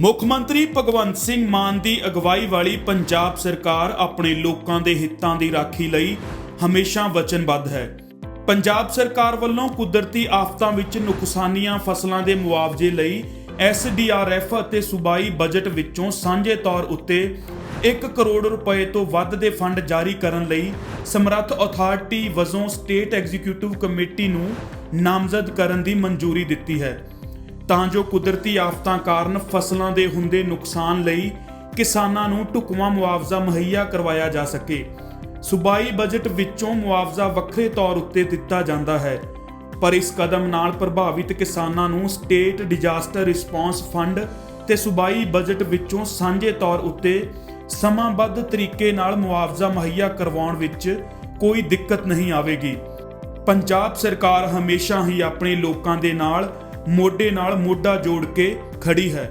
ਮੁੱਖ ਮੰਤਰੀ ਭਗਵੰਤ ਸਿੰਘ ਮਾਨ ਦੀ ਅਗਵਾਈ ਵਾਲੀ ਪੰਜਾਬ ਸਰਕਾਰ ਆਪਣੇ ਲੋਕਾਂ ਦੇ ਹਿੱਤਾਂ ਦੀ ਰਾਖੀ ਲਈ ਹਮੇਸ਼ਾ ਵਚਨਬੱਧ ਹੈ। ਪੰਜਾਬ ਸਰਕਾਰ ਵੱਲੋਂ ਕੁਦਰਤੀ ਆਫਤਾਂ ਵਿੱਚ ਨੁਕਸਾਨੀਆਂ ਫਸਲਾਂ ਦੇ ਮੁਆਵਜ਼ੇ ਲਈ ਐਸਡੀਆਰਐਫ ਅਤੇ ਸੂਬਾਈ ਬਜਟ ਵਿੱਚੋਂ ਸਾਂਝੇ ਤੌਰ ਉੱਤੇ 1 ਕਰੋੜ ਰੁਪਏ ਤੋਂ ਵੱਧ ਦੇ ਫੰਡ ਜਾਰੀ ਕਰਨ ਲਈ ਸਮਰੱਥ ਅਥਾਰਟੀ ਵਜੋਂ ਸਟੇਟ ਐਗਜ਼ੀਕਿਊਟਿਵ ਕਮੇਟੀ ਨੂੰ ਨਾਮਜ਼ਦ ਕਰਨ ਦੀ ਮਨਜ਼ੂਰੀ ਦਿੱਤੀ ਹੈ। ਤਾਂ ਜੋ ਕੁਦਰਤੀ ਆਫਤਾਂ ਕਾਰਨ ਫਸਲਾਂ ਦੇ ਹੁੰਦੇ ਨੁਕਸਾਨ ਲਈ ਕਿਸਾਨਾਂ ਨੂੰ ਢੁਕਵਾਂ ਮੁਆਵਜ਼ਾ ਮੁਹੱਈਆ ਕਰਵਾਇਆ ਜਾ ਸਕੇ। ਸੂਬਾਈ ਬਜਟ ਵਿੱਚੋਂ ਮੁਆਵਜ਼ਾ ਵੱਖਰੇ ਤੌਰ ਉੱਤੇ ਦਿੱਤਾ ਜਾਂਦਾ ਹੈ, ਪਰ ਇਸ ਕਦਮ ਨਾਲ ਪ੍ਰਭਾਵਿਤ ਕਿਸਾਨਾਂ ਨੂੰ ਸਟੇਟ ਡਿਜ਼ਾਸਟਰ ਰਿਸਪਾਂਸ ਫੰਡ ਤੇ ਸੂਬਾਈ ਬਜਟ ਵਿੱਚੋਂ ਸਾਂਝੇ ਤੌਰ ਉੱਤੇ ਸਮਾਂਬੱਧ ਤਰੀਕੇ ਨਾਲ ਮੁਆਵਜ਼ਾ ਮੁਹੱਈਆ ਕਰਵਾਉਣ ਵਿੱਚ ਕੋਈ ਦਿੱਕਤ ਨਹੀਂ ਆਵੇਗੀ। ਪੰਜਾਬ ਸਰਕਾਰ ਹਮੇਸ਼ਾ ਹੀ ਆਪਣੇ ਲੋਕਾਂ ਦੇ ਨਾਲ ਮੋਢੇ ਨਾਲ ਮੋਢਾ ਜੋੜ ਕੇ ਖੜੀ ਹੈ।